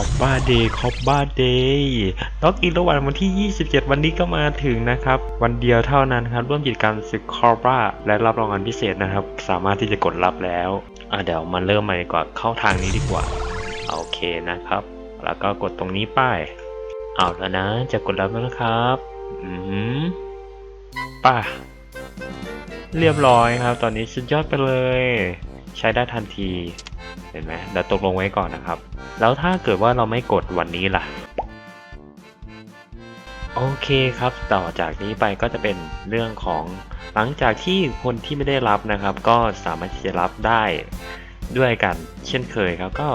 อบบ้าเดย์คอบบ้าเดย์ล็อกอินระหว่างวันที่ 27 วันนี้ก็มาถึงนะครับ วันเดียวเท่านั้นครับ ร่วมกิจกรรมศึกคอบ้าและรับรางวัลพิเศษนะครับ สามารถที่จะกดรับแล้วอะเดี๋ยวมาเริ่มใหม่กว่าเข้าทางนี้ดีกว่า โอเคนะครับ แล้วก็กดตรงนี้ป้ายเอาแล้วนะ จะกดรับแล้วนะครับ อืมป้าเรียบร้อยครับ ตอนนี้สุดยอดไปเลย ใช้ได้ทันที เห็นไหมเดี๋ยวตกลงไว้ก่อนนะครับ แล้วถ้าเกิดว่าเราไม่กดวันนี้ล่ะ โอเคครับ ต่อจากนี้ไปก็จะเป็นเรื่องของหลังจากที่คนที่ไม่ได้รับนะครับ ก็สามารถที่จะรับได้ด้วยกัน เช่นเคยครับ ก็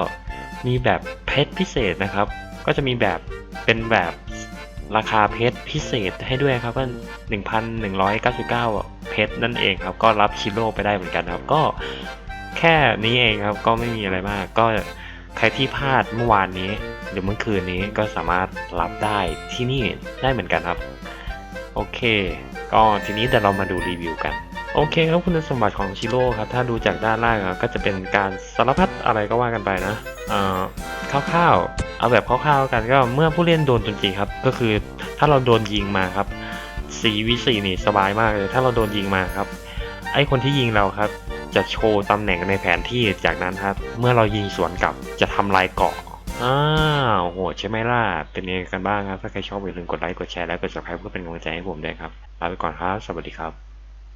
มีแบบเพชรพิเศษนะครับ ก็จะมีแบบเป็นแบบราคาเพชรพิเศษให้ด้วยครับก็1,199 เพชรนั่นเองครับ ก็รับชิโร่ไปได้เหมือนกันครับ ก็ แค่นี้เองครับก็ไม่มีอะไรมาก ก็ใครที่พลาดเมื่อวานนี้ หรือเมื่อคืนนี้ก็สามารถรับได้ที่นี่ได้เหมือนกันครับ โอเค ก็ทีนี้เดี๋ยวเรามาดูรีวิวกันโอเคครับคุณสมบัติของชิโร่ครับถ้าดูจากด้านล่างก็จะเป็นการสารพัดอะไรก็ว่ากันไปนะเอ่อคร่าวๆเอาแบบคร่าวๆกันก็เมื่อผู้เล่นโดนโจมตีครับ ก็คือถ้าเราโดนยิงมาครับ4วิ4นี่สบายมากเลยถ้าเราโดนยิงมาครับ ไอคนที่ยิงเราครับ จะโชว์ตำแหน่งในแผนที่จากนั้นครับ เมื่อเรายิงสวนกลับจะทำลายเกาะอ้าวโหดใช่ไหมล่ะ เป็นยังไงกันบ้างครับ ถ้าใครชอบอย่าลืมกดไลค์ กดแชร์ และกด subscribe เพื่อเป็นกำลังใจให้ผมด้วยครับ ลาไปก่อนครับ สวัสดีครับ